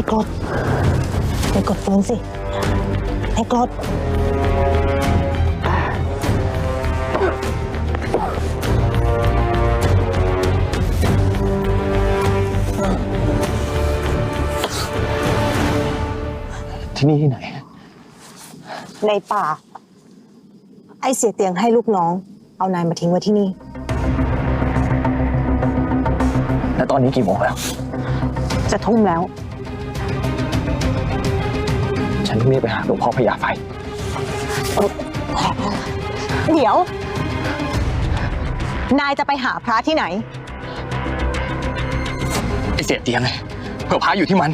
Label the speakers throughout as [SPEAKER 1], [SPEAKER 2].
[SPEAKER 1] ไปกดฟืนสิไปกด
[SPEAKER 2] ที่นี่ที่ไหน
[SPEAKER 1] ในป่า ไอเสียเตียงให้ลูกน้อง เอานายมาทิ้งไว้ที่นี่
[SPEAKER 2] แล้วตอนนี้กี่โมงแล้ว
[SPEAKER 1] จะทุ่มแล้ว
[SPEAKER 2] ฉันต้องรีบไปหาหลวงพ่อพญาไฟ
[SPEAKER 1] เดี๋ยว นายจะไปหาพระที่ไหน
[SPEAKER 2] ไอเสียเตียงไงเผื่อพระอยู่ที่มัน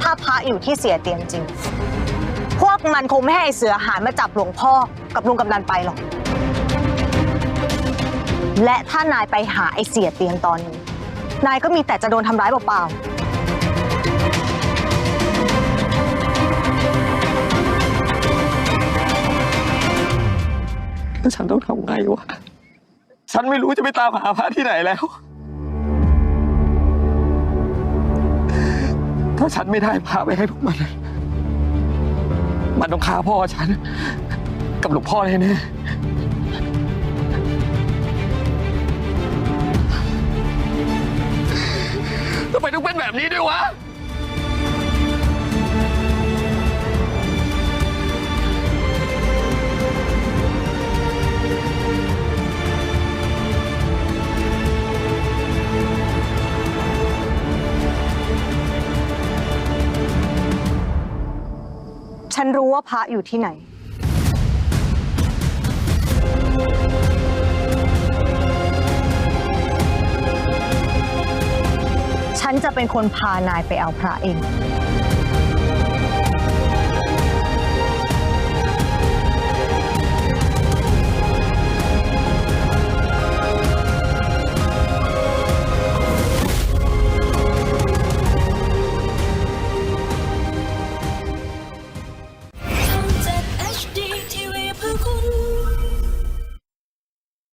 [SPEAKER 1] ถ้าพระอยู่ที่เสียเตียงจริง พวกมันคงไม่ให้ไอ้เสือหานมาจับหลวงพ่อกับลุงกำนันไปหรอก และถ้านายไปหาไอ้เสียเตียงตอนนี้ นายก็มีแต่จะโดนทำร้ายเปล่า
[SPEAKER 2] แฉันต้องทำไงวะ ฉันไม่รู้จะไปตามหาพระที่ไหนแล้ว ถ้าฉันไม่ได้พาไปให้พวกมัน มันต้องฆ่าพ่อฉัน กับหลวงพ่อแน่ๆทำไมต้องเป็นแบบนี้ด้วยวะ
[SPEAKER 1] ฉันรู้ว่าพระอยู่ที่ไหน ฉันจะเป็นคนพานายไปเอาพระเอง